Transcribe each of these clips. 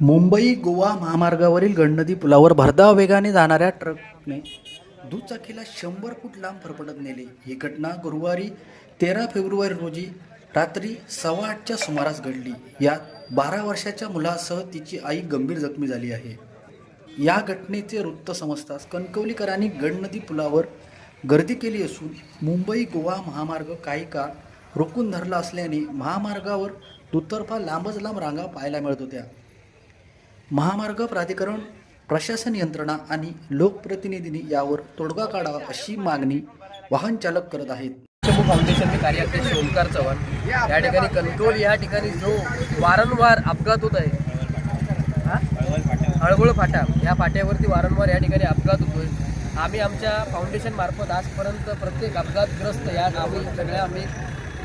मुंबई गोवा महामार्गावरील गणनदी पुलावर भरधाव वेगाने जाणाऱ्या ट्रकने दुचाकीला शंभर फूट लांब फरफटत नेले. ही घटना गुरुवारी तेरा फेब्रुवारी रोजी रात्री सव्वा आठच्या सुमारास घडली. यात बारा वर्षाच्या मुलासह तिची आई गंभीर जखमी झाली आहे. या घटनेचे वृत्त समजताच कणकवलीकरांनी गणनदी पुलावर गर्दी केली असून मुंबई गोवा महामार्ग काही काळ रोखून धरला असल्याने महामार्गावर दुतर्फा लांबच लांब रांगा पाहायला मिळत होत्या. महामार्ग प्राधिकरण प्रशासन यंत्रणा आणि लोकप्रतिनिधींनी यावर तोडगा काढावा अशी मागणी वाहन चालक करत आहेत. फाउंडेशनचे कार्याध्यक्ष ओंकार चव्हाण या ठिकाणी कंट्रोल या ठिकाणी जो वारंवार अपघात होत आहे हा? हळगुळ फाटा या फाट्यावरती वारंवार या ठिकाणी अपघात होतोय. आम्ही आमच्या फाउंडेशन मार्फत आजपर्यंत प्रत्येक अपघातग्रस्त या आम्ही सगळ्या आम्ही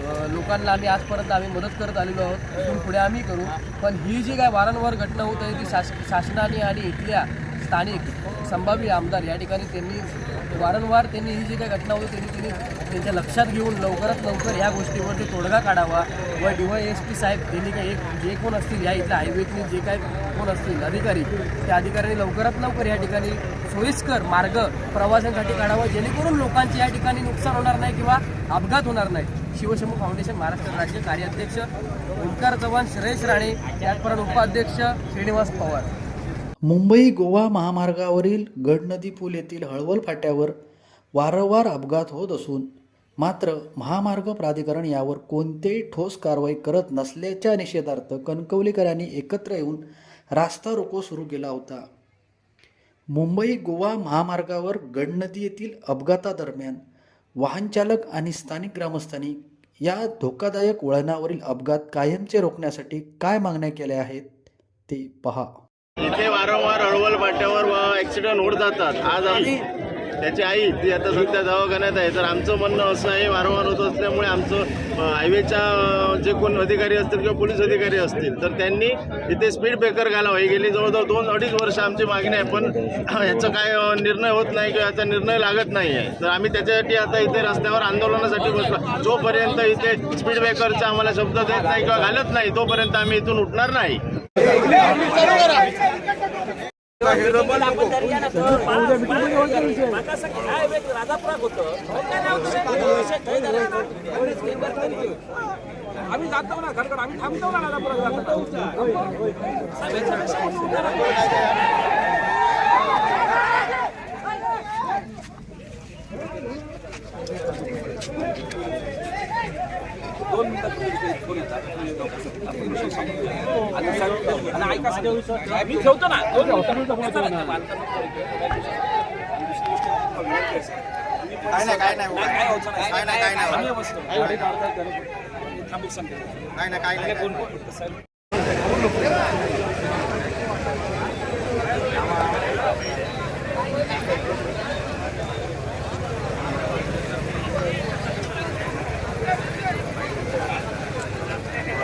लोकांना आम्ही आजपर्यंत आम्ही मदत करत आलेलो आहोत. इथून पुढे आम्ही करू. पण ही जी काय वारंवार घटना होत आहे ती शास शासनाने आणि इथल्या स्थानिक संभाव्य आमदार या ठिकाणी त्यांनी वारंवार त्यांनी ही जी काही घटना होती त्यांनी त्यांनी त्यांच्या लक्षात घेऊन लवकरात लवकर ह्या गोष्टीवरती तोडगा काढावा व डी वाय एस पी साहेब त्यांनी काही एक जे कोण असतील या इथल्या हायवेतली जे काय कोण असतील अधिकारी त्या अधिकाऱ्यांनी लवकरात लवकर या ठिकाणी सोयीस्कर मार्ग प्रवाशांसाठी काढावा जेणेकरून लोकांचे या ठिकाणी नुकसान होणार नाही किंवा अपघात होणार नाही. शिवशंभू फाउंडेशन महाराष्ट्र राज्य कार्याध्यक्ष ओंकार चव्हाण सुरेश राणे त्याचप्रमाणे उपाध्यक्ष श्रीनिवास पवार. मुंबई गोवा महामार्गावरील गडनदी पूल येथील हळवल फाट्यावर वारंवार अपघात होत असून मात्र महामार्ग प्राधिकरण यावर कोणतेही ठोस कारवाई करत नसल्याच्या निषेधार्थ कणकवलीकरांनी एकत्र येऊन रास्ता रोको सुरू केला होता. मुंबई गोवा महामार्गावर गडनदी येथील अपघातादरम्यान वाहनचालक आणि स्थानिक ग्रामस्थांनी या धोकादायक वळणावरील अपघात कायमचे रोखण्यासाठी काय मागण्या केल्या आहेत ते पहा. इथे वारंवार हळवल फाट्यावर ॲक्सिडेंट होत जातात. आज आम्ही त्याची आई ती आता सध्या दवाखान्यात आहे. तर आमचं म्हणणं असं आहे वारंवार होत असल्यामुळे आमचं हायवेच्या जे कोण अधिकारी असतील किंवा पोलीस अधिकारी असतील तर त्यांनी इथे स्पीड ब्रेकर घालावं. ही गेली जवळजवळ दोन अडीच वर्ष आमची मागणी आहे. पण ह्याचा काय निर्णय होत नाही किंवा याचा निर्णय लागत नाही आहे. तर आम्ही त्याच्यासाठी आता इथे रस्त्यावर आंदोलनासाठी बसलो. जोपर्यंत इथे स्पीड ब्रेकरचा आम्हाला शब्द देत नाही किंवा घालत नाही तोपर्यंत आम्ही इथून उठणार नाही. आम्ही जातो ना खरं आम्ही थांबतो ना राजापुरात दोन मिनिटात फोन येतात आणि साहेब- आणि ऐका साहेब, मी ठेवतो ना. काय नाही काय नाही. काय होतं नाही काय नाही. काय नाही. काय नाही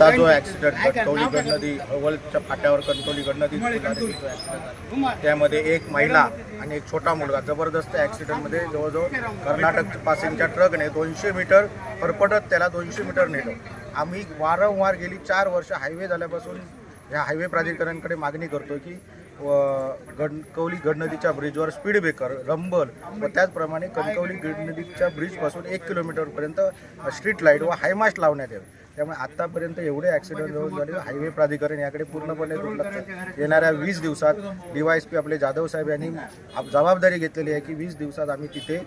आता जो ऍक्सिडेंट कणकवलीगड नदी अव्वलच्या फाट्यावर कणकवलीगड नदी त्यामध्ये एक महिला आणि एक छोटा मुलगा जबरदस्त ऍक्सिडेंटमध्ये जवळजवळ कर्नाटक पासिंगच्या ट्रकने दोनशे मीटर फरफटत त्याला दोनशे मीटर नेलं. आम्ही वारंवार गेली चार वर्ष हायवे झाल्यापासून ह्या हायवे प्राधिकरणाकडे मागणी करतो की व गणकवली गडनदीच्या ब्रिजवर स्पीड ब्रेकर रंबल व त्याचप्रमाणे कणकवली गडनदीच्या ब्रिजपासून एक किलोमीटरपर्यंत स्ट्रीट लाइट व हायमास्ट लावण्यात यावे त्यामुळे आतापर्यंत एवढे ॲक्सिडेंट झाले. हायवे प्राधिकरण याकडे पूर्णपणे दुर्लक्ष येणाऱ्या वीस दिवसात डी वाय एस पी आपले जाधव साहेब यांनी जबाबदारी घेतलेली आहे की वीस दिवसात आम्ही तिथे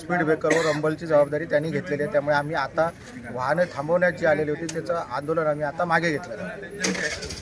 स्पीड ब्रेकर व रंबलची जबाबदारी त्यांनी घेतलेली आहे. त्यामुळे आम्ही आता वाहनं थांबवण्यात जी आलेली होती त्याचं आंदोलन आम्ही आता मागे घेतलं आहे.